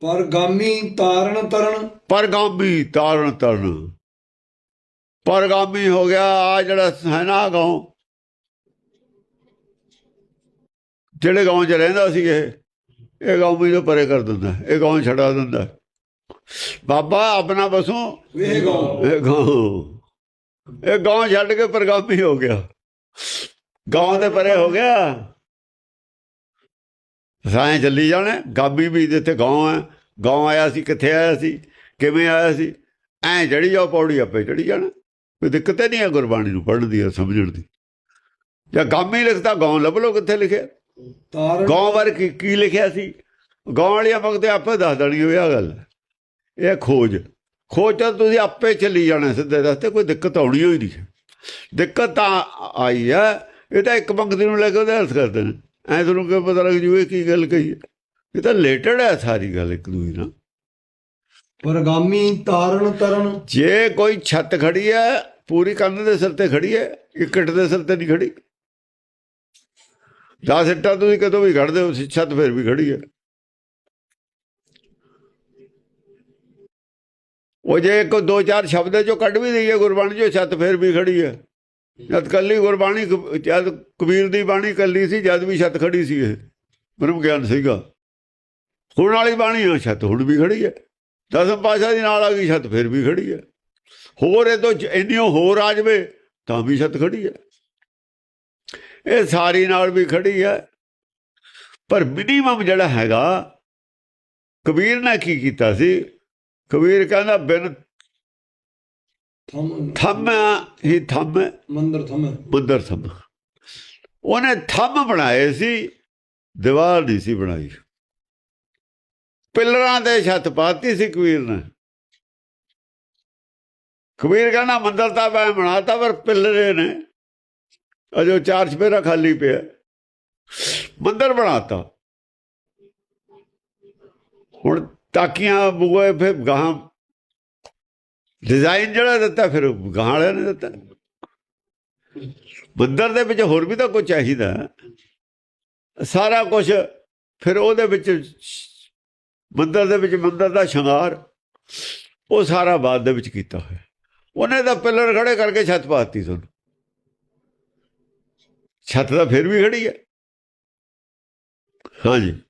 ਪਰ ਗਾਮੀ ਤਾਰਨ ਤਰਨ। ਪਰਗਾਮੀ ਤਾਰਨ ਤਰਨ। ਪਰਗਾਮੀ ਹੋ ਗਿਆ ਆ ਜਿਹੜਾ ਹੈ ਨਾ ਗਾਉਂ। ਜਿਹੜੇ ਗਾਉਂ 'ਚ ਰਹਿੰਦਾ ਸੀ ਇਹ ਇਹ ਗਾਉਂ ਵੀ ਤੋਂ ਪਰੇ ਕਰ ਦਿੰਦਾ ਇਹ ਗਾਉਂ ਛਡਾ ਦਿੰਦਾ। ਬਾਬਾ ਆਪਣਾ ਬਸੋਂ। ਵੇਹ ਗਾਉ। ਇਹ ਗਾਉਂ। ਇਹ ਗਾਉਂ ਛੱਡ ਕੇ ਪਰਗਾਮੀ ਹੋ ਗਿਆ। ਗਾਉਂ ਦੇ ਪਰੇ ਹੋ ਗਿਆ। ਸਾਂ ਚੱਲੀ ਜਾਣੇ ਗਾਬੀ ਵੀ ਜਿੱਥੇ ਗਾਉਂ ਹੈ ਗਾਉਂ ਆਇਆ ਸੀ ਕਿੱਥੇ ਆਇਆ ਸੀ ਕਿਵੇਂ ਆਇਆ ਸੀ? ਐ ਚੜੀ ਜਾਓ ਪੌੜੀ ਆਪੇ ਚੜੀ ਜਾਣਾ। ਕੋਈ ਦਿੱਕਤ ਹੀ ਨਹੀਂ ਹੈ ਗੁਰਬਾਣੀ ਨੂੰ ਪੜ੍ਹਨ ਦੀ ਸਮਝਣ ਦੀ। ਜਾਂ ਗਾਮੀ ਲਿਖਦਾ ਗਾਉਂ ਲੱਭ ਲੋ ਕਿੱਥੇ ਲਿਖਿਆ। ਗਾਉਂ ਬਾਰੇ ਕੀ ਕੀ ਲਿਖਿਆ ਸੀ? ਗਾਉਂ ਵਾਲੀਆਂ ਵਕਤੇ ਆਪੇ ਦੱਸ ਦੇਣੀ ਹੋਈ ਆ ਗੱਲ। ਇਹ ਖੋਜ। ਖੋਜ ਤਾਂ ਤੁਸੀਂ ਆਪੇ ਚੱਲੀ ਜਾਣਾ ਸਿੱਧੇ ਰਸਤੇ ਕੋਈ ਦਿੱਕਤ ਆਉਣੀ ਹੋਈ ਨਹੀਂ। ਦਿੱਕਤ ਤਾਂ ਆਈ ਹੈ ਇਹ ਤਾਂ ਇੱਕ ਪੰਕਤੀ ਨੂੰ ਲੈ ਕੇ ਉਹਦਾ ਅਰਥ ਕਰਦੇ ਨੇ ਐ ਤੁਹਾਨੂੰ ਕੀ ਪਤਾ ਲੱਗ ਜੂ ਇਹ ਕੀ ਗੱਲ ਕਹੀ ਹੈ? ਇਹ ਤਾਂ ਰਿਲੇਟਡ ਹੈ ਸਾਰੀ ਗੱਲ ਇੱਕ ਦੂਜੀ ਨਾਲ। ਪਰ ਗਾਮੀ ਤਾਰਨ ਤਰਨ। ਜੇ ਕੋਈ ਛੱਤ ਖੜੀ ਹੈ ਪੂਰੀ ਕੰਧ ਦੇ ਸਿਰ ਤੇ ਖੜੀ ਹੈ ਇੱਕ ਇੱਟ ਦੇ ਸਿਰ ਤੇ ਨਹੀਂ ਖੜੀ। 10 ਇੱਟਾਂ ਤੁਸੀਂ ਕਦੋਂ ਵੀ ਖੜਦੇ ਹੋ ਛੱਤ ਫਿਰ ਵੀ ਖੜੀ ਹੈ। ਉਹ ਜੇ ਕੋ ਦੋ ਚਾਰ ਸ਼ਬਦ ਚੋਂ ਕੱਢ ਵੀ ਦਈਏ ਗੁਰਬਾਣੀ ਚੋਂ ਛੱਤ ਫਿਰ ਵੀ ਖੜੀ ਹੈ। ਜਦ ਕੱਲੀ ਗੁਰਬਾਣੀ ਜਦ ਕਬੀਰ ਦੀ ਬਾਣੀ ਕੱਲੀ ਸੀ, ਜਦ ਵੀ ਛੱਤ ਖੜੀ ਸੀ ਇਹ। ਬ੍ਰਹਮ ਗਿਆਨ ਸੀਗਾ। ਹੁਣ ਵਾਲੀ ਬਾਣੀ ਆ, ਛੱਤ ਹੁਣ ਵੀ ਖੜੀ ਹੈ। ਦਸਮ ਪਾਸ਼ਾ ਦੀ ਨਾਲ ਆ ਗਈ, ਛੱਤ ਫਿਰ ਵੀ ਖੜੀ ਹੈ। ਹੋਰ ਇਹ ਤੋਂ ਇੰਨੀਓ ਹੋਰ ਆ ਜਾਵੇ, ਤਾਂ ਵੀ ਛੱਤ ਖੜੀ ਹੈ। ਇਹ ਸਾਰੀ ਨਾਲ ਵੀ ਖੜੀ ਹੈ। ਪਰ ਮਿਨੀਮਮ ਜਿਹੜਾ ਹੈਗਾ, ਕਬੀਰ ਨੇ ਕੀ ਕੀਤਾ ਸੀ? ਕਬੀਰ ਕਹਿੰਦਾ, ਬਿਨ ਥਮ ਹੀ ਥੰਮ ਮੰਦਰ ਥਮ ਮੰਦਰ ਥੰਮ। ਉਹਨੇ ਥੰਮ ਬਣਾਏ ਸੀ ਦੀਵਾਰ ਨਹੀਂ ਸੀ ਬਣਾਈ। ਪਿੱਲਰਾਂ ਦੇ ਛੱਤ ਪਾਤੀ ਸੀ ਕਬੀਰ ਨੇ। ਕਬੀਰ ਕਹਿੰਦਾ ਮੰਦਰ ਤਾਂ ਮੈਂ ਬਣਾਤਾ ਪਰ ਪਿੱਲਰੇ ਨੇ। ਅਜੋ ਚਾਰ ਚਪੇਰਾ ਖਾਲੀ ਪਿਆ ਮੰਦਰ ਬਣਾਤਾ। ਹੁਣ ਤਾਕੀਆਂ ਬੂਏ ਫਿਰ ਗਾਂ ਡਿਜ਼ਾਈਨ ਜਿਹੜਾ ਦਿੱਤਾ, ਫਿਰ ਗਾਂ ਵਾਲਿਆਂ ਨੇ ਦਿੱਤਾ। ਮੰਦਰ ਦੇ ਵਿੱਚ ਹੋਰ ਵੀ ਤਾਂ ਕੁਝ ਚਾਹੀਦਾ। ਸਾਰਾ ਕੁਝ ਫਿਰ ਉਹਦੇ ਵਿੱਚ ਮੰਦਰ ਦੇ ਵਿੱਚ ਮੰਦਰ ਦਾ ਸ਼ਿੰਗਾਰ, ਉਹ ਸਾਰਾ ਬਾਅਦ ਦੇ ਵਿੱਚ ਕੀਤਾ ਹੋਇਆ। ਉਹਨੇ ਤਾਂ ਪਿਲਰ ਖੜੇ ਕਰਕੇ ਛੱਤ ਪਾਤੀ ਤੁਹਾਨੂੰ। ਛੱਤ ਤਾਂ ਫਿਰ ਵੀ ਖੜੀ ਹੈ। ਹਾਂਜੀ।